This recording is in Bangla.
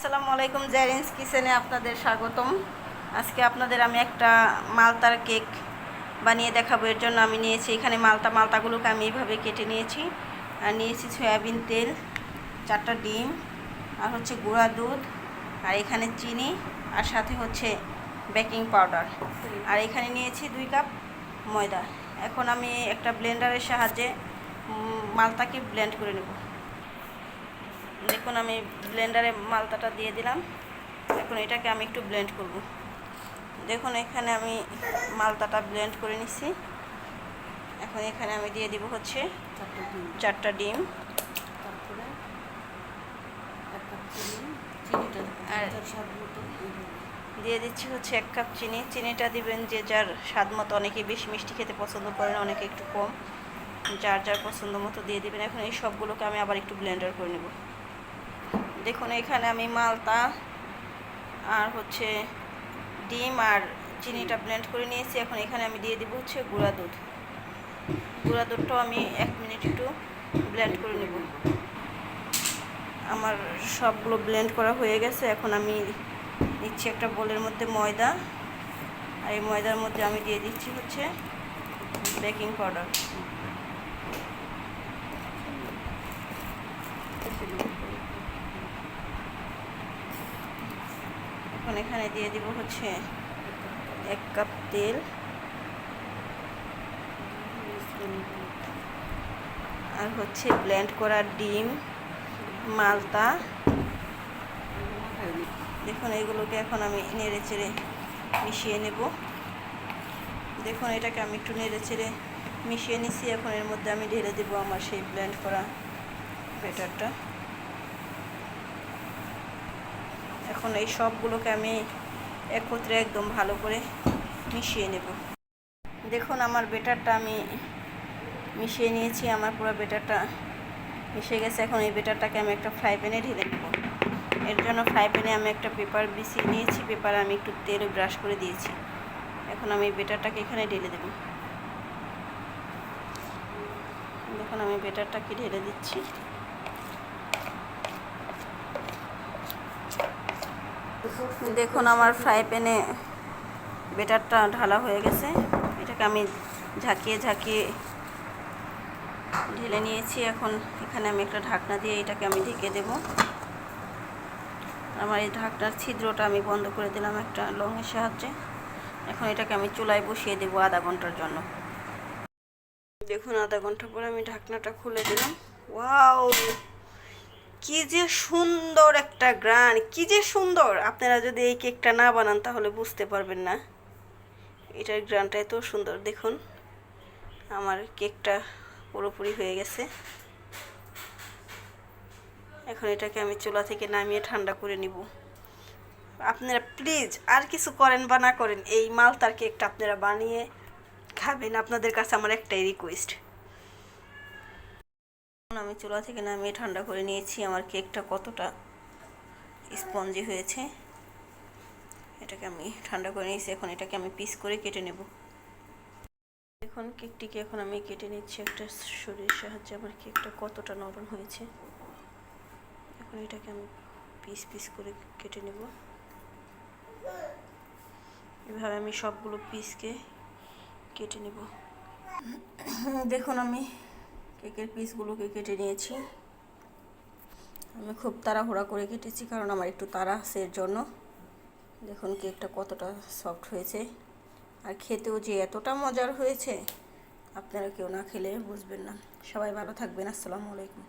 আসসালামু আলাইকুম জ্যারিন্স কিচেনে আপনাদের স্বাগতম। আজকে আপনাদের আমি একটা মালতার কেক বানিয়ে দেখাবো। এর জন্য আমি নিয়েছি, এখানে মালতা, মালতাগুলোকে আমি এইভাবে কেটে নিয়েছি। আর নিয়েছি সয়াবিন তেল, চারটা ডিম, আর হচ্ছে গুঁড়া দুধ, আর এখানে চিনি, আর সাথে হচ্ছে বেকিং পাউডার। আর এখানে নিয়েছি দুই কাপ ময়দা। এখন আমি একটা ব্লেন্ডারের সাহায্যে মালতাকে ব্লেন্ড করে নেব। দেখুন আমি ব্লেন্ডারে মালতাটা দিয়ে দিলাম। এখন এটাকে আমি একটু ব্লেন্ড করব। দেখুন এখানে আমি মালতাটা ব্লেন্ড করে নিচ্ছি এখন এখানে আমি দিয়ে দিব হচ্ছে চারটা ডিম। আর-। দিয়ে দিচ্ছি হচ্ছে এক কাপ চিনি। চিনিটা দিবেন যে যার স্বাদ মতো। অনেকে বেশি মিষ্টি খেতে পছন্দ করেন অনেকে একটু কম। যার যার পছন্দ মতো দিয়ে দিবেন। এখন এই সবগুলোকে আমি আবার একটু ব্লেন্ডার করে নেব। দেখুন, এখানে আমি মালতা আর হচ্ছে ডিম আর চিনিটা ব্লেন্ড করে নিয়েছি। এখন এখানে আমি দিয়ে দিব হচ্ছে গুঁড়া দুধ। গুঁড়া দুধটাও আমি এক মিনিট একটু ব্লেন্ড করে নেব। আমার সবগুলো ব্লেন্ড করা হয়ে গেছে। এখন আমি নিচ্ছি একটা বোলের মধ্যে ময়দা। আর এই ময়দার মধ্যে আমি দিয়ে দিচ্ছি হচ্ছে বেকিং পাউডার এখন দিয়ে দিব হচ্ছে এক কাপ তেল। আর হচ্ছে ব্লেন্ড করা ডিম, মালতা। দেখুন, এগুলোকে এখন আমি নেড়ে চেড়ে মিশিয়ে নেব। দেখুন, এটাকে আমি একটু নেড়ে চেড়ে মিশিয়ে নিছি। এখন এর মধ্যে আমি ঢেলে দেবো আমার সেই ব্লেন্ড করা ব্যাটারটা এখন এই সবগুলোকে আমি একত্রে একদম ভালো করে মিশিয়ে নেব। দেখুন, আমার বেটারটা আমি মিশিয়ে নিয়েছি, আমার পুরো বেটারটা মিশে গেছে। এখন এই বেটারটাকে আমি একটা ফ্রাই প্যানে ঢেলে নেব। এর জন্য ফ্রাই প্যানে আমি একটা পেপার বিছিয়ে নিয়েছি, পেপারে আমি একটু তেল ব্রাশ করে দিয়েছি। এখন আমি বেটারটাকে এখানে ঢেলে দেব। দেখুন, আমি বেটারটাকে ঢেলে দিচ্ছি। দেখুন আমার ফ্রাই প্যানে বেটারটা ঢালা হয়ে গেছে। এটাকে আমি ঝাঁকিয়ে ঝাঁকিয়ে ঢেলে নিয়েছি। এখন এখানে আমি একটা ঢাকনা দিয়ে এটাকে আমি ঢেকে দেব। আমার এই ঢাকনার ছিদ্রটা আমি বন্ধ করে দিলাম একটা লঙের সাহায্যে। এখন এটাকে আমি চুলায় বসিয়ে দেবো আধা ঘণ্টার জন্য। দেখুন আধা ঘণ্টা পরে আমি ঢাকনাটা খুলে দিলাম। ওয়াও! কি যে সুন্দর একটা গ্রান কি যে সুন্দর। আপনারা যদি এই কেকটা না বানান তাহলে বুঝতে পারবেন না। এটার গ্রানটা এত সুন্দর, দেখুন। আমার কেকটা পুরোপুরি হয়ে গেছে। এখন এটাকে আমি চুলা থেকে নামিয়ে ঠান্ডা করে নিব। আপনারা প্লিজ আর কিছু করেন বা না করেন, এই মালতার কেকটা আপনারা বানিয়ে খাবেন। আপনাদের কাছে আমার একটাই রিকোয়েস্ট আমি চুলা থেকে নামিয়ে ঠান্ডা করে নিয়েছি। আমার কেকটা কতটা স্পঞ্জি হয়েছে, এটাকে আমি ঠান্ডা করে নিয়েছি। এখন এটাকে আমি পিস করে কেটে নেব। এখন কেকটিকে এখন আমি কেটে নিচ্ছি। একটা শরীর সাহায্যে আমার কেকটা কতটা নরম হয়েছে। এখন এটাকে আমি পিস পিস করে কেটে নেব। এভাবে আমি সবগুলো পিসকে কেটে নেব। দেখুন, আমি কেকের পিসগুলোকে কেটে নিয়েছি। আমি খুব তাড়াহুড়া করে কেটেছি কারণ আমার একটু তাড়া আছে এর জন্য। দেখুন কেকটা কতটা সফট হয়েছে। আর খেতেও যে এতটা মজার হয়েছে, আপনারা কেউ না খেলে বুঝবেন না। সবাই ভালো থাকবেন, আসসালামু আলাইকুম।